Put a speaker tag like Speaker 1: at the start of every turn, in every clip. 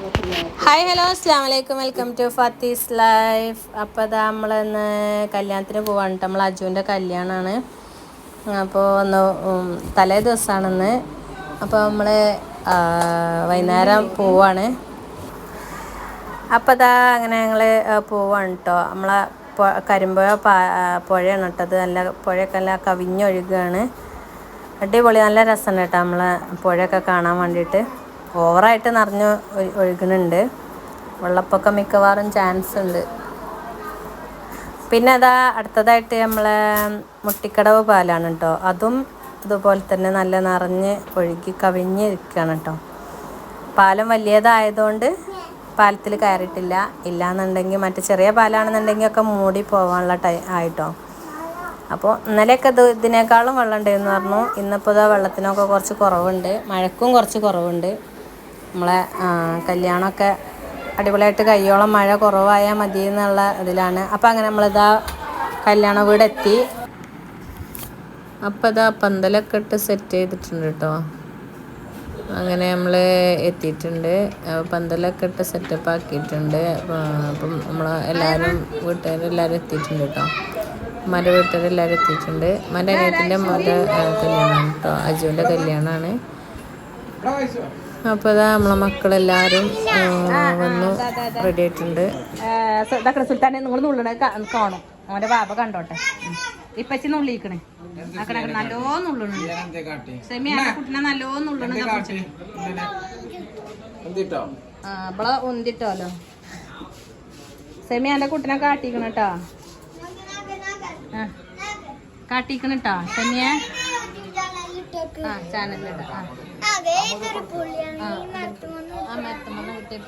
Speaker 1: Hi hello അസ്സാം വലൈക്കും welcome to ഫത്തീസ് life അപ്പോൾ അതാ നമ്മളിന്ന് കല്യാണത്തിന് പോവാണ് നമ്മൾ അജുവിന്റെ കല്യാണമാണ് അപ്പോൾ ഒന്ന് തലേ ദിവസമാണെന്ന് അപ്പോൾ നമ്മൾ വൈകുന്നേരം പോവാണ്. അപ്പോൾ അതാ അങ്ങനെ ഞങ്ങൾ പോവാണ് കേട്ടോ നമ്മളെ കരിമ്പുഴ പുഴയാണ് കേട്ടത് നല്ല പുഴയൊക്കെ നല്ല കവിഞ്ഞൊഴുകുകയാണ് അടിപൊളി നല്ല രസമുണ്ട് കേട്ടോ നമ്മളെ പുഴയൊക്കെ കാണാൻ വേണ്ടിയിട്ട്. ഓവറായിട്ട് നിറഞ്ഞ് ഒഴു- ഒഴുകുന്നുണ്ട് വെള്ളപ്പൊക്കം മിക്കവാറും ചാൻസ് ഉണ്ട്. പിന്നെ അതാ അടുത്തതായിട്ട് നമ്മളെ മുട്ടിക്കടവ് പാലാണ് കേട്ടോ അതും ഇതുപോലെ തന്നെ നല്ല നിറഞ്ഞ് ഒഴുകി കവിഞ്ഞ് ഇരിക്കുകയാണ് കേട്ടോ പാലം വലിയതായതുകൊണ്ട് പാലത്തിൽ കയറിയിട്ടില്ല. ഇല്ലാന്നുണ്ടെങ്കിൽ മറ്റു ചെറിയ പാലാണെന്നുണ്ടെങ്കിൽ ഒക്കെ മൂടി പോകാനുള്ള ടൈ ആയിട്ടോ. അപ്പോൾ ഇന്നലെയൊക്കെ ഇത് ഇതിനേക്കാളും വെള്ളം ഉണ്ടായിരുന്നു പറഞ്ഞു. ഇന്നിപ്പോൾ ഇതാ വെള്ളത്തിനൊക്കെ കുറച്ച് കുറവുണ്ട്. മഴക്കും കുറച്ച് കുറവുണ്ട്. നമ്മളെ കല്യാണമൊക്കെ അടിപൊളിയായിട്ട് കയ്യോളം മഴ കുറവായാൽ മതി എന്നുള്ള ഇതിലാണ്. അപ്പോൾ അങ്ങനെ നമ്മളിതാ കല്യാണ എത്തി. അപ്പോൾ ഇതാ പന്തലൊക്കെ ഇട്ട് സെറ്റ് ചെയ്തിട്ടുണ്ട് കേട്ടോ അങ്ങനെ നമ്മൾ എത്തിയിട്ടുണ്ട്. പന്തലൊക്കെ ഇട്ട് സെറ്റപ്പ് ആക്കിയിട്ടുണ്ട്. അപ്പം നമ്മൾ എല്ലാവരും വീട്ടുകാരെല്ലാവരും എത്തിയിട്ടുണ്ട് കേട്ടോ ഉമ്മാന്റെ വീട്ടുകാരെല്ലാവരും എത്തിയിട്ടുണ്ട്. ഉമ്മാന്റെ അനിയത്തിന്റെ ഉമ്മാന്റെ കല്യാണമാണ് കേട്ടോ അജുവിന്റെ കല്യാണമാണ് അപ്പോൾ ഇതാ നമ്മളെ മക്കളെല്ലാവരും വന്നു റെഡി ആയിട്ടുണ്ട്
Speaker 2: ഇതാക്കണ സുൽത്താനെ നിങ്ങൾ നുള്ളണ കാണും. അവന്റെ ബാബ കണ്ടോട്ടെ. ഇപ്പച്ചി നുള്ളിക്കണേ അക്കട നല്ലോ നുള്ളണുണ്ട് കുട്ടിനെ നല്ലോ നുള്ളണ അവളെ ഉന്തിട്ടോലോ. സെമിയാന്റെ കുട്ടിനെ കാട്ടിക്കണട്ടാ കാട്ടിക്കണട്ടാ സെമിയ ആ ചാനലിലിട. ആ. ആ മരത്തുമ്മ കിട്ടിയ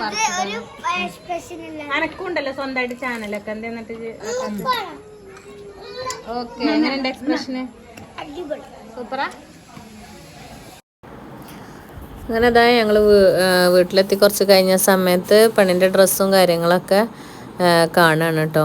Speaker 2: പറിച്ചതാണ് അനക്കുണ്ടല്ലോ സ്വന്തമായിട്ട് ചാനലൊക്കെ. എന്താ എന്നിട്ട് ഓക്കെ എങ്ങനെയുണ്ട് എക്സ്പ്രഷന്? സൂപ്പറാ?
Speaker 1: അങ്ങനെ അതായത് ഞങ്ങൾ വീട്ടിലെത്തി കുറച്ച് കഴിഞ്ഞ സമയത്ത് പെണ്ണിന്റെ ഡ്രസ്സും കാര്യങ്ങളൊക്കെ കാണാണ് കാണുകയാണ് കേട്ടോ.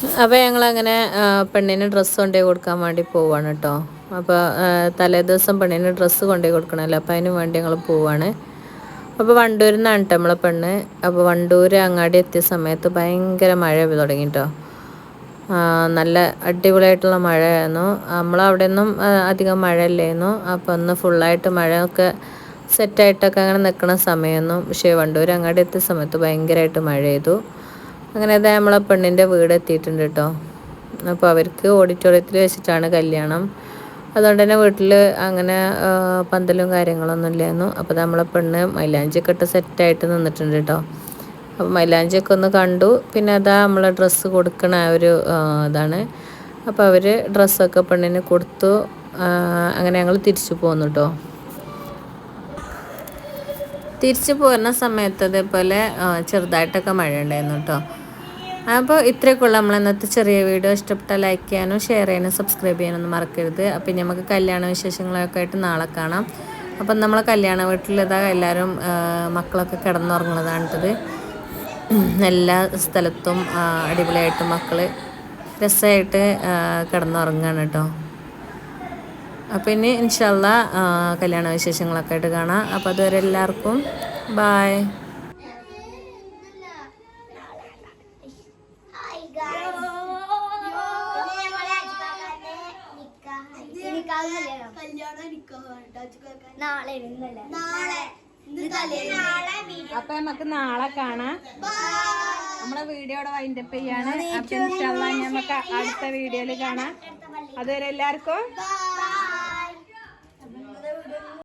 Speaker 1: അപ്പോൾ ഞങ്ങളങ്ങനെ പെണ്ണിന് ഡ്രസ്സ് കൊണ്ടുപോയി കൊടുക്കാൻ വേണ്ടി പോവാണ് കേട്ടോ. അപ്പോൾ തലേ ദിവസം പെണ്ണിന് ഡ്രസ്സ് കൊണ്ടുപോയി കൊടുക്കണമല്ലോ അപ്പോൾ അതിന് വേണ്ടി ഞങ്ങൾ പോവാണ്. അപ്പോൾ വണ്ടൂരിൽ നിന്നാണ് കേട്ടോ നമ്മളെ പെണ്ണ്. അപ്പോൾ വണ്ടൂർ അങ്ങാടി എത്തിയ സമയത്ത് ഭയങ്കര മഴ തുടങ്ങി കേട്ടോ നല്ല അടിപൊളിയായിട്ടുള്ള മഴയായിരുന്നു. നമ്മളവിടെ നിന്നും അധികം മഴയില്ലായിരുന്നു അപ്പോൾ ഒന്ന് ഫുള്ളായിട്ട് മഴയൊക്കെ സെറ്റായിട്ടൊക്കെ അങ്ങനെ നിൽക്കുന്ന സമയമൊന്നും പക്ഷേ വണ്ടൂർ അങ്ങാടി എത്തിയ സമയത്ത് ഭയങ്കരമായിട്ട് മഴ ചെയ്തു അങ്ങനെ അതാ നമ്മളെ പെണ്ണിന്റെ വീട് എത്തിയിട്ടുണ്ട് കേട്ടോ അപ്പോൾ അവർക്ക് ഓഡിറ്റോറിയത്തിൽ വെച്ചിട്ടാണ് കല്യാണം. അതുകൊണ്ട് തന്നെ വീട്ടിൽ അങ്ങനെ പന്തലും കാര്യങ്ങളൊന്നും ഇല്ലായിരുന്നു. അപ്പോൾ നമ്മളെ പെണ്ണ് മൈലാഞ്ചിയൊക്കെ ഇട്ട് സെറ്റായിട്ട് നിന്നിട്ടുണ്ട് കേട്ടോ അപ്പോൾ മൈലാഞ്ചിയൊക്കെ ഒന്ന് കണ്ടു. പിന്നെ അതാ നമ്മളെ ഡ്രസ്സ് കൊടുക്കണ ഒരു ഇതാണ്. അപ്പോൾ അവർ ഡ്രസ്സൊക്കെ പെണ്ണിന് കൊടുത്തു. അങ്ങനെ ഞങ്ങൾ തിരിച്ചു പോന്നു കേട്ടോ തിരിച്ചു പോരുന്ന സമയത്ത് ഇതേപോലെ ചെറുതായിട്ടൊക്കെ മഴ ഉണ്ടായിരുന്നു കേട്ടോ അപ്പോൾ ഇത്രയൊക്കെയുള്ള. നമ്മൾ ഇന്നത്തെ ചെറിയ വീഡിയോ ഇഷ്ടപ്പെട്ടാൽ ലൈക്ക് ചെയ്യാനും ഷെയർ ചെയ്യാനും സബ്സ്ക്രൈബ് ചെയ്യാനൊന്നും മറക്കരുത്. അപ്പം നമുക്ക് കല്യാണ വിശേഷങ്ങളൊക്കെ ആയിട്ട് നാളെ കാണാം. അപ്പം നമ്മളെ കല്യാണ വീട്ടിലിതാ എല്ലാവരും മക്കളൊക്കെ കിടന്നുറങ്ങുന്നതാണ് കേട്ടത് എല്ലാ സ്ഥലത്തും അടിപൊളിയായിട്ട് മക്കൾ രസമായിട്ട് കിടന്നുറങ്ങുകയാണ് കേട്ടോ. അപ്പോൾ ഇനി ഇൻഷല്ല കല്യാണ വിശേഷങ്ങളൊക്കെ ആയിട്ട് കാണാം. അപ്പോൾ അതുവരെ എല്ലാവർക്കും ബായ്
Speaker 3: നാളെ
Speaker 2: അപ്പൊ നമുക്ക് നാളെ കാണാം. നമ്മളെ വീഡിയോയുടെ വൈൻഡപ്പ് ചെയ്യാണ്. അപ്പൊ നമുക്ക് അടുത്ത വീഡിയോയിൽ കാണാം. അതുവരെ എല്ലാവർക്കും